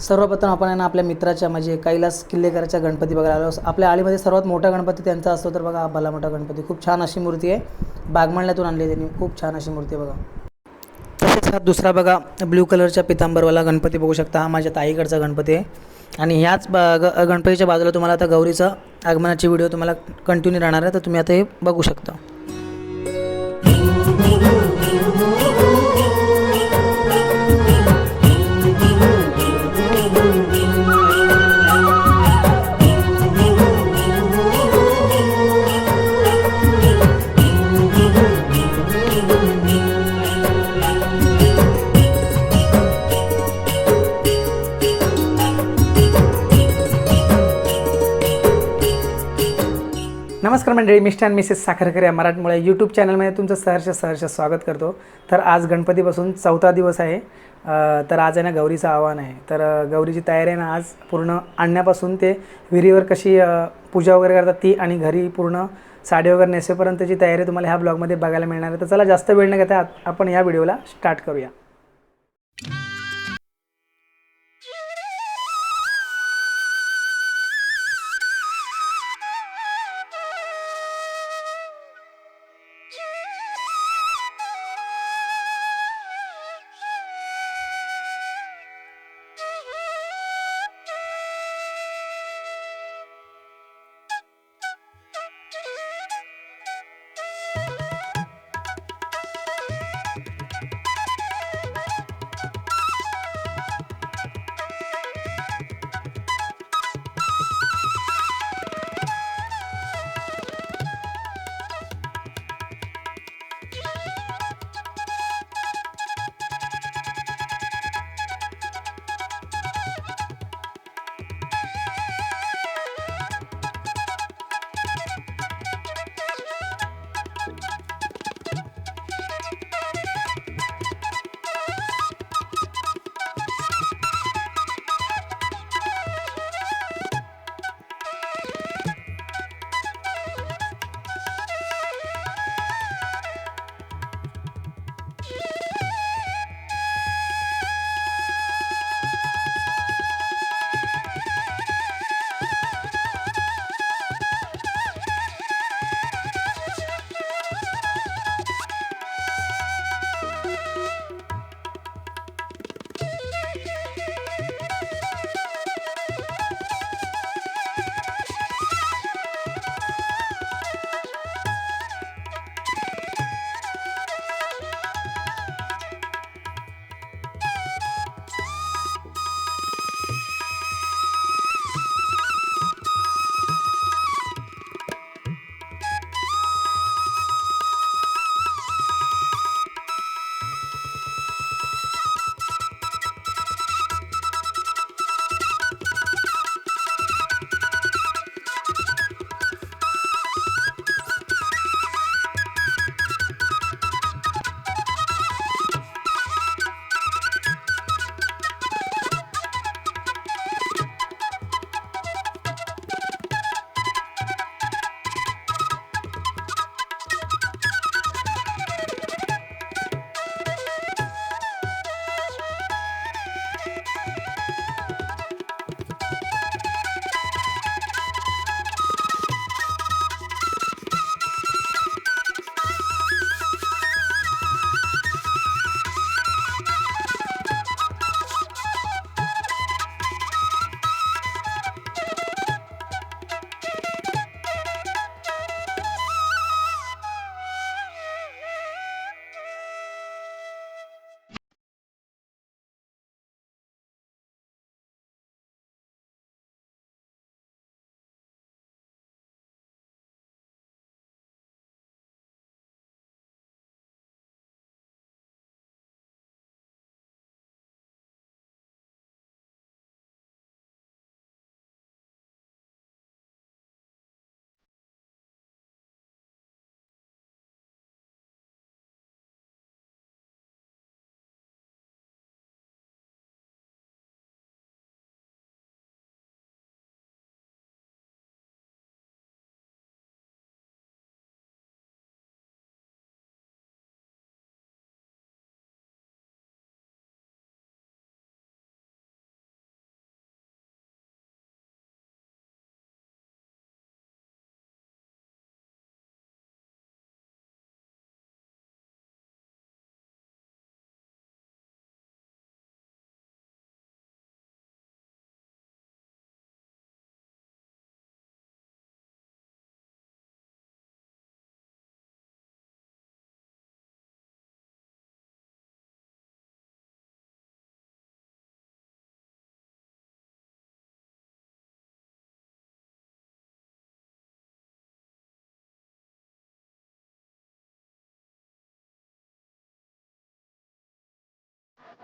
सर्वप्रथम आपण आहे ना आपल्या मित्राच्या म्हणजे कैलास किल्लेकराच्या गणपती बघायला आलो. आपल्या आळीमध्ये सर्वात मोठा गणपती त्यांचा असतो तर बघा हा भला मोठा गणपती. खूप छान अशी मूर्ती आहे. बागमळण्यातून आणली त्यांनी. खूप छान अशी मूर्ती आहे बघा. तसेच हा दुसरा बघा ब्ल्यू कलरच्या पितांबरवाला गणपती बघू शकता. हा माझ्या ताईकडचा गणपती आहे. आणि ह्याच ब ग गणपतीच्या बाजूला तुम्हाला आता गौरीचं आगमनाची व्हिडिओ तुम्हाला कंटिन्यू राहणार आहे. तर तुम्ही आता हे बघू शकता. मंडळी मिस्टर मिसेस साखरकर या मराठमोळ्या यूट्यूब चॅनलमध्ये तुमचं सहर्ष सहर्ष स्वागत करतो. तर आज गणपतीपासून चौथा दिवस आहे. तर आज आहे ना गौरीचं आव्हान आहे. तर गौरीची तयारी आहे ना आज पूर्ण आणण्यापासून ते विहिरीवर कशी पूजा वगैरे करतात ती आणि घरी पूर्ण साडी वगैरे नेसेपर्यंतची तयारी तुम्हाला ह्या ब्लॉगमध्ये बघायला मिळणार आहे. तर चला जास्त वेळ न घेता आपण या व्हिडिओला स्टार्ट करूया.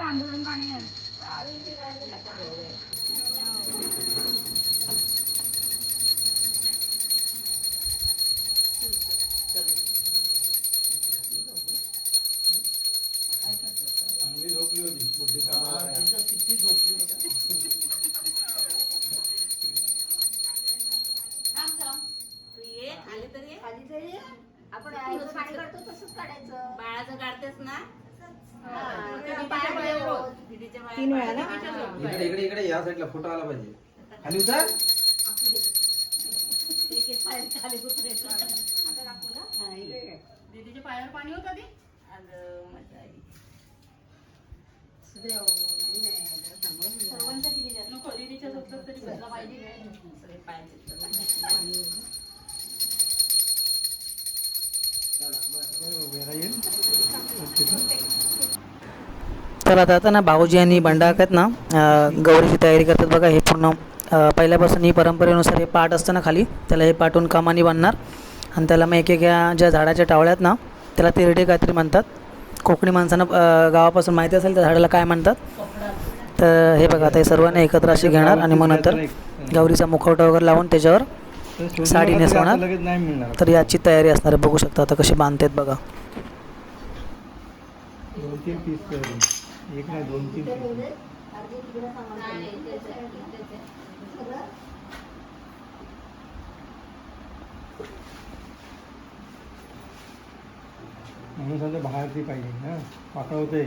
आंदोलन पाणी बाळाला तीन वेळा ना? इकडे इकडे इकडे या साईडला फोटो आला पाहिजे. खाली उतर. ना? दीदीच्या पायावर पाणी होतं घ्या. सर्वांच्या दीदीच्या नको दीदीच्या झोपतात तरी बदला पाहिजे. तर आता आता ना भाऊजी आणि बंडा आहेत ना गौरीची तयारी करतात बघा हे पूर्ण पहिल्यापासून ही परंपरेनुसार हे पाट असतं ना खाली त्याला हे पाटून कामानी बांधणार. आणि त्याला मग एकेक्या ज्या झाडाच्या टावळ्यात ना त्याला तिरडे काहीतरी म्हणतात. कोकणी माणसांना गावापासून माहिती असेल त्या झाडाला काय म्हणतात. तर हे बघा आता हे सर्वांनी एकत्र असे घेणार आणि मग नंतर गौरीचा मुखवटा वगैरे लावून त्याच्यावर साडी नेसवणार. तर याची तयारी असणार बघू शकता आता कशी बांधतात बघा. दोन तीन पीस एक नाही दोन तीन म्हणून सध्या बाहेरची पाहिजे ना. पाकळ होते.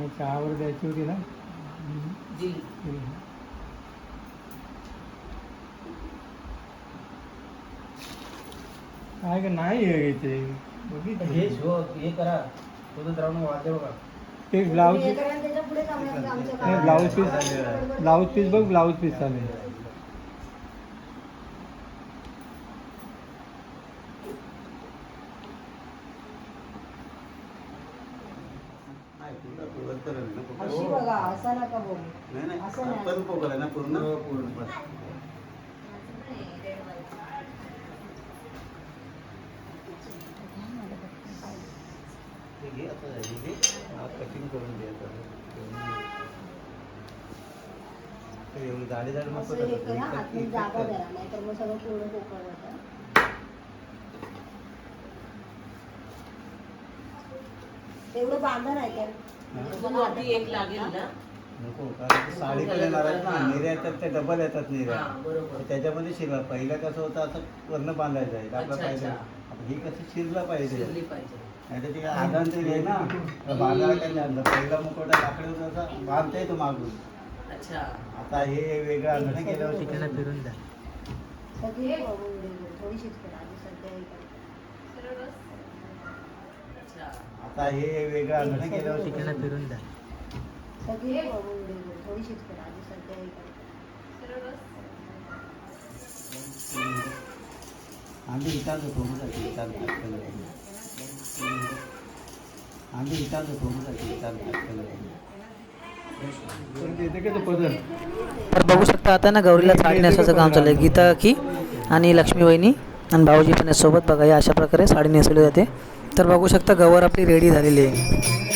आणि चहावर द्यायची होती ना? काय का नाही आहे बघितलं. हे शो हे करा. तो तर राहून वाद्य बघा. ते ब्लाऊज हे. ब्लाऊज पीस ब्लाऊज पीस बघ ब्लाऊज पीस चालेल असं नका बोलू नाही नाही असं नाही. पण पोकळ आहे ना पूर्ण? पूर्ण हे हे. घे कटिंग करून एवढी जागा नाहीतर मग सगळं पूर्ण पोकळ होतं. तेवढं बांधा नाही तर एक लागेल ना? नको कारण ते साडी पण येणार आहेत ना. निर्या येतात ते डबल येतात निर्या हा, बरोबर. तर त्याच्यामध्ये शिरला पहिलं कसं होतं असं वर्ण बांधायचं आहे आपलं अच्छा, पाहिजे. अच्छा. ही कसं शिरलं पाहिजे. शिरली पाहिजे. नाही तर ते आदान ते घे ना. तर बांधायला काही नाही आणलं. पहिला मुकोटा लाकडे असं बांधता येतो मागून. अच्छा. आता हे वेगळं आणलं ठिकाणं फिरून सगळी थोडीशीच करा आधी सध्या हे करा. अच्छा. आता हे वेगळं आणलं केल्यावर ठिकाणं फिरून द्या. सगळी थोडीशीच करा आधी सध्या हे करा. आम्ही विचारतो थोडंसाठी विचारतो आम्ही विचारतो थोडंसाठी विचारतो येते का ते पदर? तर बघू शकता आता ना गौरीला साडी नेसवायचं काम चालू आहे गीता की आणि लक्ष्मी वहिनी आणि भाऊजी पण सोबत. बघा या अशा प्रकारे साडी नेसवली जाते. तर बघू शकता गवर आपली रेडी झालेली आहे.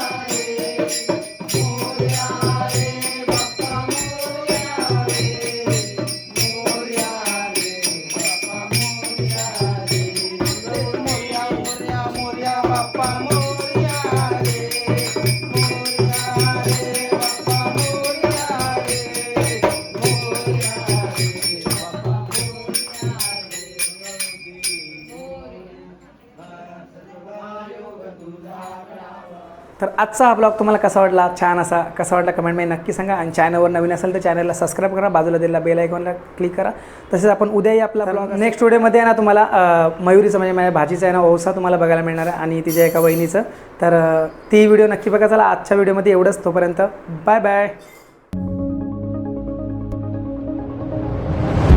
रे तर आजचा हा ब्लॉग तुम्हाला कसा वाटला? छान असा कसा वाटला कमेंटमध्ये नक्की सांगा. आणि चॅनलवर नवीन असेल तर चॅनलला सबस्क्राईब करा. बाजूला दिलेला बेल आयकॉनला क्लिक करा. तसेच आपण उद्याही आपला ब्लॉग नेक्स्ट व्हिडिओमध्ये आहे ना तुम्हाला मयुरीचं म्हणजे माझ्या भाजीचं आहे ना ओसा तुम्हाला बघायला मिळणार आहे. आणि तिच्या एका बहिणीचं तर ती व्हिडिओ नक्की बघा. चला आजच्या व्हिडिओमध्ये एवढंच. तोपर्यंत बाय बाय.